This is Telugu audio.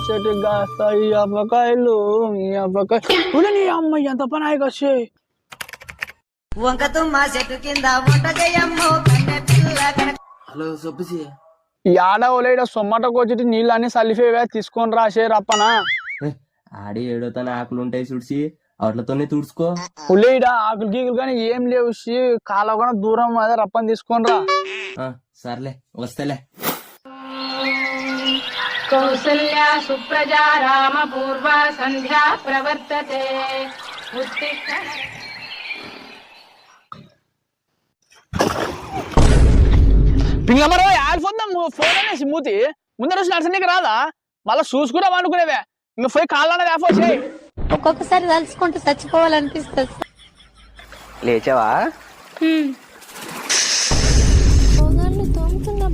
చెట్టు కాస్తాయి అబ్బకాయలు ఈ అబ్బకాయ. నీ అమ్మ ఎంత పని ఆయకొచ్చి వంక తుమ్మ చెట్టు కింద వంట చేయమ్మో కన్నె పిల్ల కనక హలో సొబ్బసి. సొమ్మటకు వచ్చి నీళ్ళు అన్ని సల్లిఫేవే తీసుకొని రాసే రప్పనా ఆడి ఏడోతన ఆకులు ఉంటాయి చూడ్సి వాటితోనే తుడుచుకో. ఉల్లేడ ఆకులు గీకులు కానీ ఏం లేవు షీ కాల కూడా దూరం అదే రప్పని తీసుకొని రా. ఆ, సర్లే వస్తలే. కౌసల్యా సుప్రజా రామ పూర్వ సంధ్యా ప్రవర్తతే. పింగమరో ఆడిపోద్దాం ఫోన్ అనేసి మూతి. ముందర వచ్చి నడచనీకి రాదా? మళ్ళీ చూసుకురా అనుకునేవే ఇంకా పోయి కాళ్ళనే వేపొచ్చి ఒక్కొక్కసారి తలుచుకుంటూ చచ్చిపోవాలనిపిస్తుంది. లేచావా? తోముతున్నా